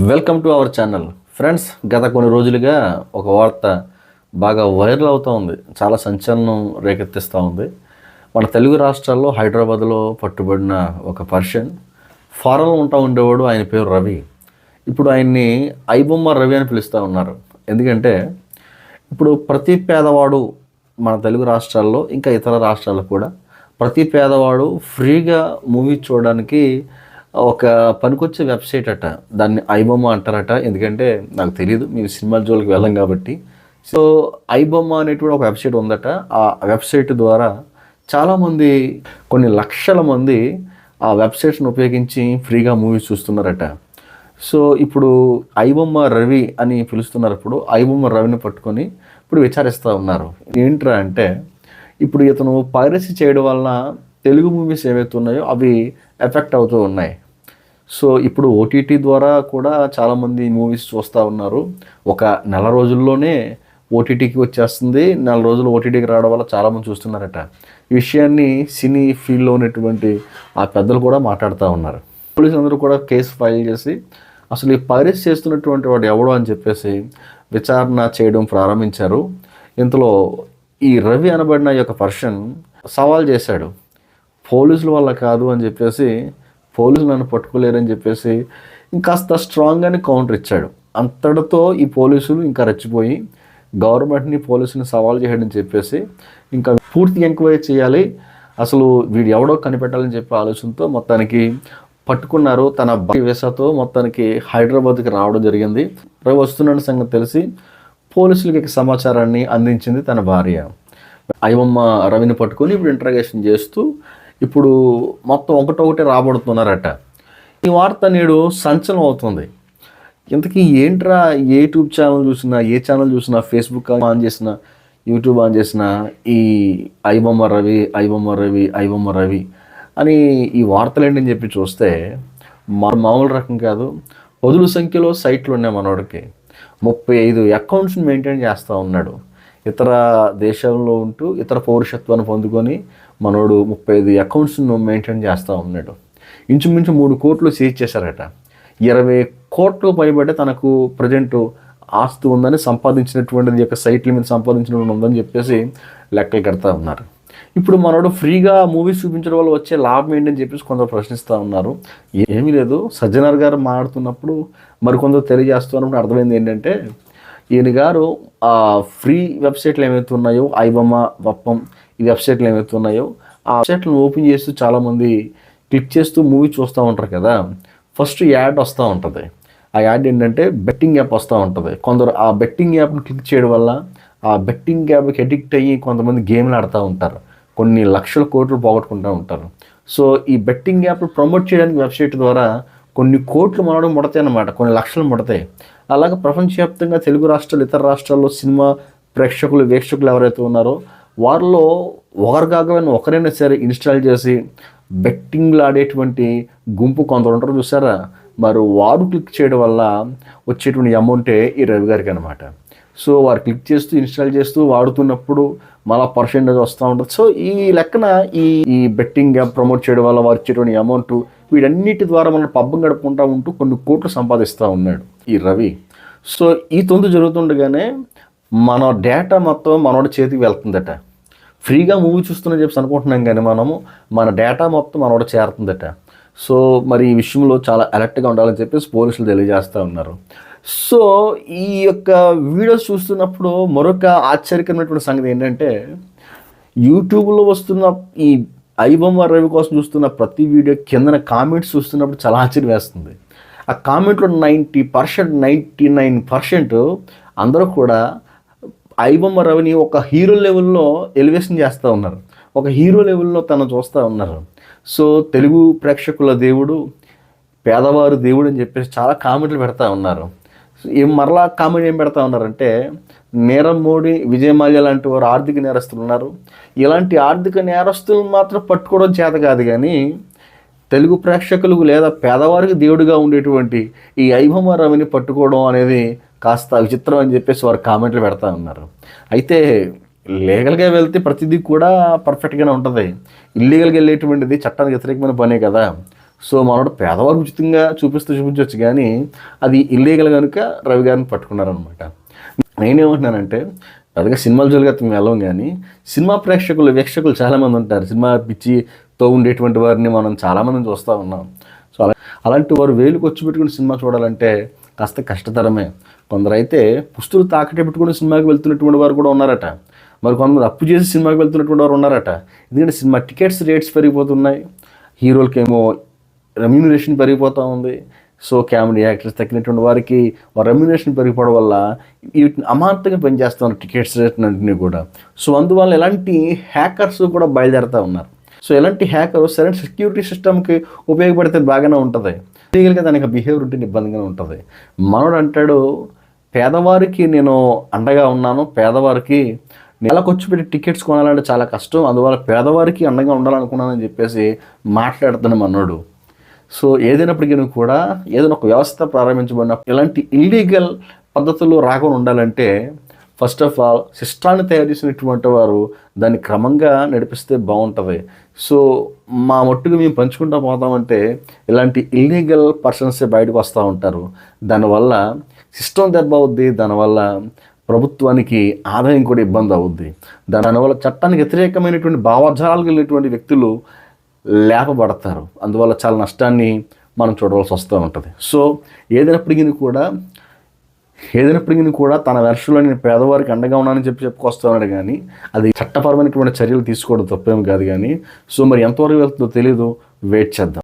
Welcome to our channel friends గత కొన్ని రోజులుగా ఒక వార్త బాగా వైరల్ అవుతూ ఉంది. చాలా సంచలనం రేకెత్తిస్తూ ఉంది. మన తెలుగు రాష్ట్రాల్లో హైదరాబాద్లో పట్టుబడిన ఒక పర్షన్ ఫారెన్లో ఉంటా ఉండేవాడు ఆయన పేరు రవి. ఇప్పుడు ఆయన్ని ఐబొమ్మ రవి అని పిలుస్తూ ఉన్నారు. ఎందుకంటే ఇప్పుడు ప్రతి పేదవాడు మన తెలుగు రాష్ట్రాల్లో ఇంకా ఇతర రాష్ట్రాల్లో కూడా ప్రతి పేదవాడు ఫ్రీగా మూవీ చూడడానికి ఒక పనికొచ్చే వెబ్సైట్ అట. దాన్ని ఐబొమ్మ అంటారట. ఎందుకంటే నాకు తెలియదు మేము సినిమా జోలికి వెళ్ళం కాబట్టి. సో ఐబొమ్మ అనేటువంటి ఒక వెబ్సైట్ ఉందట. ఆ వెబ్సైట్ ద్వారా చాలామంది కొన్ని లక్షల మంది ఆ వెబ్సైట్స్ని ఉపయోగించి ఫ్రీగా మూవీస్ చూస్తున్నారట. సో ఇప్పుడు ఐబొమ్మ రవి అని పిలుస్తున్నారు ఇప్పుడు ఐబొమ్మ రవిని పట్టుకొని ఇప్పుడు విచారిస్తూ ఉన్నారు. ఏంట్రా అంటే ఇప్పుడు ఇతను పైరసీ చేయడం వలన తెలుగు మూవీస్ ఏవైతే ఉన్నాయో అవి ఎఫెక్ట్ అవుతూ ఉన్నాయి. సో ఇప్పుడు ఓటీటీ ద్వారా కూడా చాలామంది మూవీస్ చూస్తూ ఉన్నారు. ఒక నెల రోజుల్లోనే ఓటీటీకి వచ్చేస్తుంది. నెల రోజులు ఓటీటీకి రావడం వల్ల చాలామంది చూస్తున్నారట. ఈ విషయాన్ని సినీ ఫీల్డ్లో ఉన్నటువంటి ఆ పెద్దలు కూడా మాట్లాడుతూ ఉన్నారు. పోలీసులు అందరూ కూడా కేసు ఫైల్ చేసి అసలు ఈ పైరస్ చేస్తున్నటువంటి వాడు ఎవడు? అని చెప్పేసి విచారణ చేయడం ప్రారంభించారు. ఇంతలో ఈ రవి అనబడిన ఈ యొక్క పర్సన్ సవాల్ చేశాడు. పోలీసుల వల్ల కాదు అని చెప్పేసి పోలీసులు నన్ను పట్టుకోలేరని చెప్పేసి ఇంకాస్త స్ట్రాంగ్గానే కౌంటర్ ఇచ్చాడు. అంతటితో ఈ పోలీసులు ఇంకా రెచ్చిపోయి గవర్నమెంట్ని పోలీసుని సవాల్ చేయడం చెప్పేసి ఇంకా పూర్తి ఎంక్వైరీ చేయాలి. అసలు వీడు ఎవడో కనిపెట్టాలని చెప్పే ఆలోచనతో మొత్తానికి పట్టుకున్నారు. తన వీసాతో మొత్తానికి హైదరాబాద్కి రావడం జరిగింది. రేపు వస్తున్న సంగతి తెలిసి పోలీసులకి సమాచారాన్ని అందించింది తన భార్య. అయ్యమ్మ రవిని పట్టుకొని ఇప్పుడు ఇంట్రాగేషన్ చేస్తూ ఇప్పుడు మొత్తం ఒకటొకటి రాబడుతున్నారట. ఈ వార్త నేడు సంచలనం అవుతుంది ఇంతకీ ఏంట్రా ఏ యూట్యూబ్ ఛానల్ చూసినా ఏ ఛానల్ చూసినా ఫేస్బుక్ ఆన్ చేసిన యూట్యూబ్ ఆన్ చేసిన ఈ ఐబొమ్మ రవి ఐబొమ్మ రవి ఐబొమ్మ రవి అని ఈ వార్తలు ఏంటని చెప్పి చూస్తే మా మామూలు రకం కాదు పదుల సంఖ్యలో సైట్లు ఉన్నాయి మనోడికి. ముప్పై ఐదు అకౌంట్స్ని మెయింటైన్ చేస్తూ ఉన్నాడు. ఇతర దేశంలో ఉంటూ ఇతర పౌరుషత్వాన్ని పొందుకొని మనోడు ముప్పై ఐదు అకౌంట్స్ను మెయింటైన్ చేస్తూ ఉన్నాడు. ఇంచుమించు మూడు కోట్లు సీజ్ చేశారట. ఇరవై కోట్లు పైబడి తనకు ప్రజెంట్ ఆస్తి ఉందని సంపాదించినటువంటిది యొక్క సైట్ల మీద సంపాదించినటువంటి ఉందని చెప్పేసి లెక్కలు కడతా ఉన్నారు. ఇప్పుడు మనోడు ఫ్రీగా మూవీస్ చూపించడం వల్ల వచ్చే లాభం ఏంటని చెప్పేసి కొందరు ప్రశ్నిస్తూ ఉన్నారు. ఏమీ లేదు. సజ్జనర్ గారు మాట్లాడుతున్నప్పుడు మరికొందరు తెలియజేస్తున్నప్పుడు అర్థమైంది ఏంటంటే ఈయన గారు ఫ్రీ వెబ్సైట్లు ఏమైతే ఉన్నాయో ఐబమ్మ వప్పం ఈ వెబ్సైట్లు ఏవైతే ఉన్నాయో ఆ వెబ్సైట్లను ఓపెన్ చేస్తూ చాలామంది క్లిక్ చేస్తూ మూవీ చూస్తూ ఉంటారు కదా. ఫస్ట్ యాడ్ వస్తూ ఉంటుంది. ఆ యాడ్ ఏంటంటే బెట్టింగ్ యాప్ వస్తూ ఉంటుంది. కొందరు ఆ బెట్టింగ్ యాప్ను క్లిక్ చేయడం వల్ల ఆ బెట్టింగ్ యాప్కి అడిక్ట్ అయ్యి కొంతమంది గేమ్లు ఆడుతూ ఉంటారు. కొన్ని లక్షల కోట్లు పోగొట్టుకుంటూ ఉంటారు. సో ఈ బెట్టింగ్ యాప్ ప్రమోట్ చేయడానికి వెబ్సైట్ ద్వారా కొన్ని కోట్లు మనడం ముడతాయి అన్నమాట. కొన్ని లక్షలు ముడతాయి. అలాగే ప్రపంచవ్యాప్తంగా తెలుగు రాష్ట్రాలు ఇతర రాష్ట్రాల్లో సినిమా ప్రేక్షకులు వీక్షకులు ఎవరైతే ఉన్నారో వారిలో ఒకరు కాకపోయినా ఒకరైనా సరే ఇన్స్టాల్ చేసి బెట్టింగ్లు ఆడేటువంటి గుంపు కొందరు ఉంటారు చూసారా? మరి వారు క్లిక్ చేయడం వల్ల వచ్చేటువంటి అమౌంటే ఈ రవి గారికి అనమాట సో వారు క్లిక్ చేస్తూ ఇన్స్టాల్ చేస్తూ వాడుతున్నప్పుడు మళ్ళా పర్సెంటేజ్ వస్తూ ఉంటుంది. సో ఈ లెక్కన ఈ ఈ బెట్టింగ్ యాప్ ప్రమోట్ చేయడం వల్ల వారు ఇచ్చేటువంటి అమౌంట్ వీటన్నిటి ద్వారా మనం పబ్బం గడుపుకుంటూ ఉంటూ కొన్ని కోట్లు సంపాదిస్తూ ఉన్నాడు ఈ రవి. సో ఈ తొందు జరుగుతుండగానే మన డేటా మొత్తం మనోడి చేతికి వెళ్తుందట. ఫ్రీగా మూవీ చూస్తున్నా చెప్పి అనుకుంటున్నాం కానీ మనము మన డేటా మొత్తం మనోడ చేరుతుందట. సో మరి ఈ విషయంలో చాలా అలర్ట్గా ఉండాలని చెప్పేసి పోలీసులు తెలియజేస్తూ ఉన్నారు. సో ఈ యొక్క వీడియోస్ చూస్తున్నప్పుడు మరొక ఆశ్చర్యకరమైనటువంటి సంగతి ఏంటంటే యూట్యూబ్లో వస్తున్న ఈ ఐబొమ్మ రవి కోసం చూస్తున్న ప్రతి వీడియో కిందన కామెంట్స్ చూస్తున్నప్పుడు చాలా ఆశ్చర్యం వేస్తుంది. ఆ కామెంట్లో ninety percent ninety nine percent అందరూ కూడా ఐబొమ్మ రవిని ఒక హీరో లెవెల్లో ఎలివేషన్ చేస్తూ ఉన్నారు. ఒక హీరో లెవెల్లో తను చూస్తూ ఉన్నారు. సో తెలుగు ప్రేక్షకుల దేవుడు పేదవారు దేవుడు అని చెప్పేసి చాలా కామెంట్లు పెడతా ఉన్నారు. ఏం మరలా కామెంట్ ఏం పెడతా ఉన్నారంటే నీరవ్ మోడీ విజయ్ మాల్యా లాంటి వారు ఆర్థిక నేరస్తులు ఉన్నారు. ఇలాంటి ఆర్థిక నేరస్తులు మాత్రం పట్టుకోవడం చేత కాదు కానీ తెలుగు ప్రేక్షకులకు లేదా పేదవారికి దేవుడిగా ఉండేటువంటి ఈ ఐభమ రవిని పట్టుకోవడం అనేది కాస్త విచిత్రం అని చెప్పేసి వారు కామెంట్లు పెడతా ఉన్నారు. అయితే లీగల్గా వెళ్తే ప్రతిదీ కూడా పర్ఫెక్ట్గానే ఉంటుంది. ఇల్లీగల్గా వెళ్ళేటువంటిది చట్టానికి వ్యతిరేకమైన పనే కదా. సో మనోడు పేదవారు ఉచితంగా చూపిస్తూ చూపించవచ్చు కానీ అది ఇల్లీగల్ కనుక రవి గారిని పట్టుకున్నారనమాట నేనేమంటున్నానంటే పెద్దగా సినిమాలు జోలిగా వెళ్ళం కానీ సినిమా ప్రేక్షకులు వీక్షకులు చాలామంది ఉంటారు. సినిమా పిచ్చితో ఉండేటువంటి వారిని మనం చాలామంది చూస్తూ ఉన్నాం. సో అలా అలాంటి వారు వేలు వచ్చి పెట్టుకుని సినిమా చూడాలంటే కాస్త కష్టతరమే. కొందరు అయితే పుస్తులు తాకట్టు పెట్టుకుని సినిమాకి వెళ్తున్నటువంటి వారు కూడా ఉన్నారట. మరి కొంతమంది అప్పు చేసి సినిమాకి వెళ్తున్నటువంటి వారు ఉన్నారట. ఎందుకంటే సినిమా టికెట్స్ రేట్స్ పెరిగిపోతున్నాయి. హీరోలకేమో రెమ్యూనరేషన్ పెరిగిపోతూ ఉంది. సో కామెడీ యాక్టర్స్ తగ్గినటువంటి వారికి రెమ్యునేషన్ పెరిగిపోవడం వల్ల వీటిని అమాంతంగా పనిచేస్తున్నారు టికెట్స్ రేట్లన్నింటినీ కూడా. సో అందువల్ల ఎలాంటి హ్యాకర్స్ కూడా బయలుదేరుతూ ఉన్నారు. సో ఎలాంటి హ్యాకర్ సరైన సెక్యూరిటీ సిస్టమ్కి ఉపయోగపడితే బాగానే ఉంటుంది. లీగల్గా దానికి బిహేవియర్ ఉంటే ఇబ్బందిగా ఉంటుంది. మనోడు అంటాడు పేదవారికి నేను అండగా ఉన్నాను పేదవారికి నెలకొచ్చి పెట్టి టికెట్స్ కొనాలంటే చాలా కష్టం అందువల్ల పేదవారికి అండగా ఉండాలనుకున్నానని చెప్పేసి మాట్లాడుతాను మనోడు. సో ఏదైనప్పటికీ కూడా ఏదైనా ఒక వ్యవస్థ ప్రారంభించబడినప్పుడు ఇలాంటి ఇల్లీగల్ పద్ధతులు రాకుండా ఉండాలంటే ఫస్ట్ ఆఫ్ ఆల్ సిస్టాన్ని తయారు చేసినటువంటి వారు దాన్ని క్రమంగా నడిపిస్తే బాగుంటుంది. సో మా మట్టుకు మేము పంచుకుంటా పోతామంటే ఇలాంటి ఇల్లీగల్ పర్సన్సే బయటకు వస్తూ ఉంటారు. దానివల్ల సిస్టమ్ దెబ్బ అవుద్ది దానివల్ల ప్రభుత్వానికి ఆదాయం కూడా ఇబ్బంది అవుద్ది. దానివల్ల చట్టానికి వ్యతిరేకమైనటువంటి భావజాలకు కలిగినటువంటి వ్యక్తులు లేపబడతారు. అందువల్ల చాలా నష్టాన్ని మనం చూడవలసి వస్తూ ఉంటుంది. సో ఏదైనప్పటికీ కూడా ఏదైనప్పటికీ కూడా తన వెర్షంలో నేను పేదవారికి అండగా ఉన్నానని చెప్పి చెప్పుకొస్తున్నాడు కానీ అది చట్టపరమైనటువంటి చర్యలు తీసుకోవడం తప్పేం కాదు కానీ సో మరి ఎంతవరకు వెళ్తుందో తెలియదు వెయిట్ చేద్దాం.